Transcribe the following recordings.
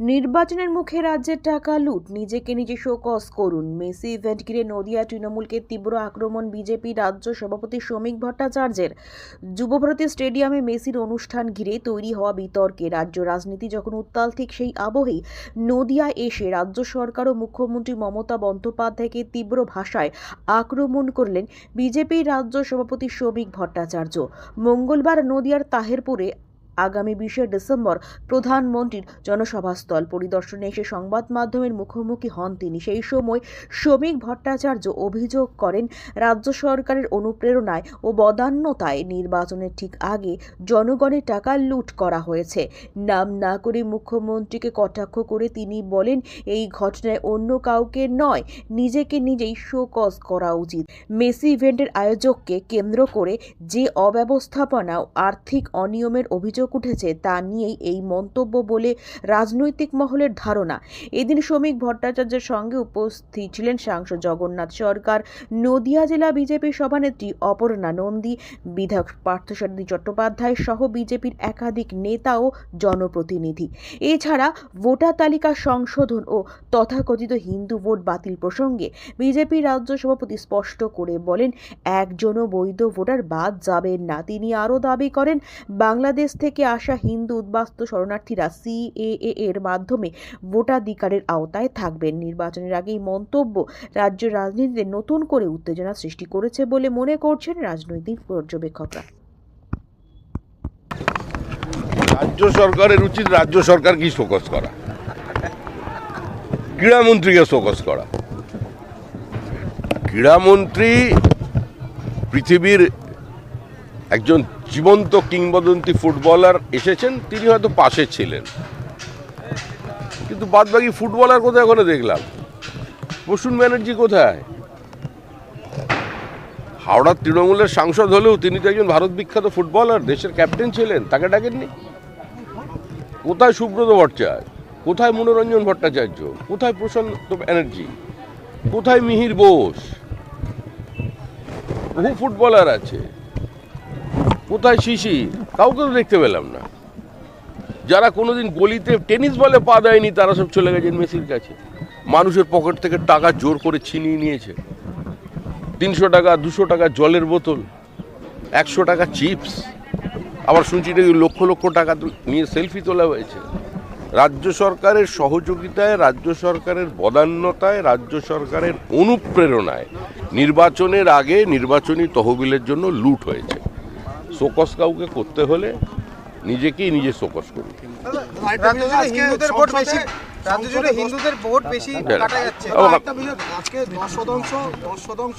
নির্বাচনের মুখে রাজ্যের টাকা লুট। নিজেকে নিজে শোকস করুন। মেসি ইভেন্ট ঘিরে নদিয়া, তৃণমূলকে তীব্র আক্রমণ, বিজেপি রাজ্য সভাপতি শ্রমিক ভট্টাচার্যের। যুবভারতী স্টেডিয়ামে মেসির অনুষ্ঠান ঘিরে তৈরি হওয়া বিতর্কে রাজ্য রাজনীতি যখন উত্তাল, ঠিক সেই আবহেই নদিয়ায় এসে রাজ্য সরকার ও মুখ্যমন্ত্রী মমতা বন্দ্যোপাধ্যায়কে তীব্র ভাষায় আক্রমণ করলেন বিজেপির রাজ্য সভাপতি শ্রমিক ভট্টাচার্য। মঙ্গলবার নদিয়ার তাহেরপুরে আগামী বিশে ডিসেম্বর প্রধানমন্ত্রীর জনসভাস্থল। পরিদর্শনে এসে সংবাদ মাধ্যমের মুখোমুখি হন তিনি। সেই সময় শ্রমিক ভট্টাচার্য অভিযোগ করেন, রাজ্য সরকারের অনুপ্রেরণায় ও বদান্যতায় নির্বাচনের ঠিক আগে জনগণের টাকা লুট করা হয়েছে। নাম না করে মুখ্যমন্ত্রীকে কটাক্ষ করে তিনি বলেন, এই ঘটনায় অন্য কাউকে নয়, নিজেকে নিজেই শোকজ করা উচিত। মেসি ইভেন্টের আয়োজককে কেন্দ্র করে যে অব্যবস্থাপনা আর্থিক অনিয়মের অভিযোগ উঠেছে তা নিয়েই এই মন্তব্য বলে রাজনৈতিক মহলের ধারণা। এদিন শ্রমিক ভট্টাচার্যের সঙ্গে উপস্থিত ছিলেন সাংসদ জগন্নাথ সরকার, নদিয়া জেলা বিজেপি সভানেত্রী অপর্ণা নন্দী, বিধায়ক পার্থসারথী চট্টোপাধ্যায় সহ বিজেপির একাধিক নেতা ও জনপ্রতিনিধি। এছাড়া ভোটার তালিকা সংশোধন ও তথাকথিত হিন্দু ভোট বাতিল প্রসঙ্গে বিজেপি রাজ্য সভাপতি স্পষ্ট করে বলেন, একজনও বৈধ ভোটার বাদ যাবেন না। তিনি আরও দাবি করেন, বাংলাদেশ থেকে আসা হিন্দু উদ্বাস্তু শরণার্থীরা সিএএ এর মাধ্যমে ভোটাধিকারের আওতায় থাকবেন। নির্বাচনের আগেই মন্তব্য রাজ্য রাজনীতিতে নতুন করে উত্তেজনা সৃষ্টি করেছে বলে মনে করছেন রাজনৈতিক পর্যবেক্ষকরা। রাজ্য সরকারের উচিত রাজ্য সরকার কি শোকস করা ক্রীড়ামন্ত্রীকে শোকস করা। ক্রীড়ামন্ত্রী পৃথিবীর একজন জীবন্ত কিংবদন্তি ফুটবলার এসেছেন, তিনি হয়তো পাশে ছিলেন। কিন্তু বাদবাকি ফুটবলার কোথায় ওখানে দেখলাম? প্রসূন ব্যানার্জি কোথায়? হাওড়ার তৃণমূলের সাংসদ হলেও তিনি তো একজন ভারত বিখ্যাত ফুটবলার, দেশের ক্যাপ্টেন ছিলেন, তাকে ডাকেননি? কোথায় সুব্রত ভট্টাচার্য? কোথায় মনোরঞ্জন ভট্টাচার্য? কোথায় প্রশান্ত ব্যানার্জি? কোথায় মিহির বোস? বহু ফুটবলার আছে। কোথায় শিশির কাউকে তো দেখতে পেলাম না। যারা কোনোদিন গলিতে টেনিস বলে পা দেয়নি, তারা সব চলে গেছেন মেসির কাছে। মানুষের পকেট থেকে টাকা জোর করে ছিনিয়ে নিয়েছে। তিনশো টাকা, দুশো টাকা জলের বোতল, একশো টাকা চিপস, আবার শুনছি নাকি লক্ষ লক্ষ টাকা নিয়ে সেলফি তোলা হয়েছে। রাজ্য সরকারের সহযোগিতায়, রাজ্য সরকারের বদান্যতায়, রাজ্য সরকারের অনুপ্রেরণায় নির্বাচনের আগে নির্বাচনী তহবিলের জন্য লুট হয়েছে। শোকস কাউকে করতে হলে নিজেকেই নিজে শোকস করুন। রাজ্য জুড়ে হিন্দুদের ভোট বেশি রাজ্য জুড়ে হিন্দুদের ভোট বেশি কাটা যাচ্ছে। একটা বিষয়, আজকে দশ শতাংশ দশ শতাংশ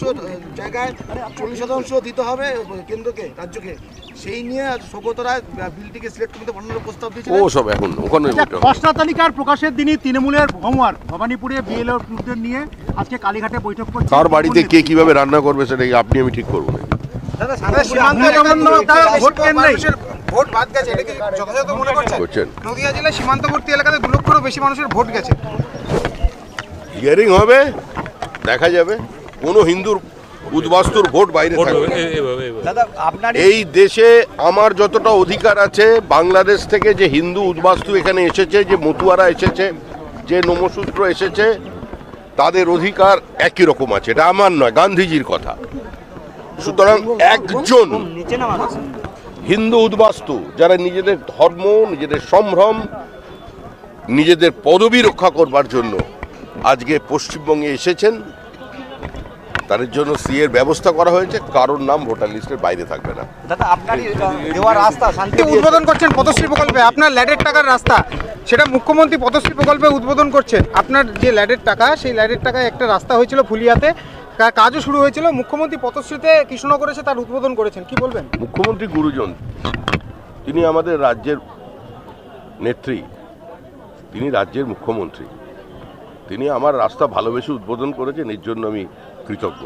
জায়গায় চল্লিশ শতাংশ দিতে হবে কেন্দ্রকে রাজ্যকে। সেই নিয়ে বিলটিকে সিলেক্ট পাঠানোর প্রস্তাব ও সব এখন ওখানে। খসড়া তালিকার প্রকাশের দিনই তৃণমূলের হোমওয়ার্ক ভবানীপুরে বিএলও গ্রুপদের নিয়ে আজকে কালীঘাটে বৈঠক করছে কার বাড়িতে কে কীভাবে রান্না করবে সেটা আপনি আমি ঠিক করব না। ভোট কেন্দ্রে মানুষের ভোট বাদ গেছে এটা কি যথাযথ মনে করছেন? করছেন নদিয়া জেলায় সীমান্তবর্তী এলাকাতে দু লক্ষেরও বেশি মানুষের ভোট গেছে। হিয়ারিং হবে দেখা যাবে। কোনো হিন্দুর উদ্বাস্তুর ভোট বাইরে থাকবে না। দাদা আপনার এই দেশে আমার যতটা অধিকার আছে বাংলাদেশ থেকে যে হিন্দু উদ্বাস্তু এখানে এসেছে যে মতুয়ারা এসেছে যে নমসূত্র এসেছে তাদের অধিকার একই রকম আছে। এটা আমার নয় গান্ধীজির কথা। সুতরাং একজন হিন্দু উদ্বাস্তু যারা নিজেদের ধর্ম নিজেদের সম্ভ্রম নিজেদের পদবি রক্ষা করবার জন্য আজকে পশ্চিমবঙ্গে এসেছেন তাদের জন্য সি এর ব্যবস্থা করা হয়েছে কারোর নাম ভোটার লিস্টের বাইরে থাকবে না। দাদা আপনারই দেওয়া রাস্তা শান্তি উদ্বোধন করছেন পদশ্রী প্রকল্পে আপনার ল্যাডের টাকার রাস্তা সেটা মুখ্যমন্ত্রী পদশ্রী প্রকল্পে উদ্বোধন করছেন। আপনার যে ল্যাডের টাকা সেই ল্যাডের টাকায় একটা রাস্তা হয়েছিল ফুলিয়াতে কাজও শুরু হয়েছিল। মুখ্যমন্ত্রী পথশ্রীতে কৃষ্ণনগর এসে তার উদ্বোধন করেছেন। কি বলবেন? মুখ্যমন্ত্রী গুরুজন, তিনি আমাদের রাজ্যের নেত্রী, তিনি রাজ্যের মুখ্যমন্ত্রী। তিনি আমার রাস্তা ভালোবেসে উদ্বোধন করেছেন, এর জন্য আমি কৃতজ্ঞ।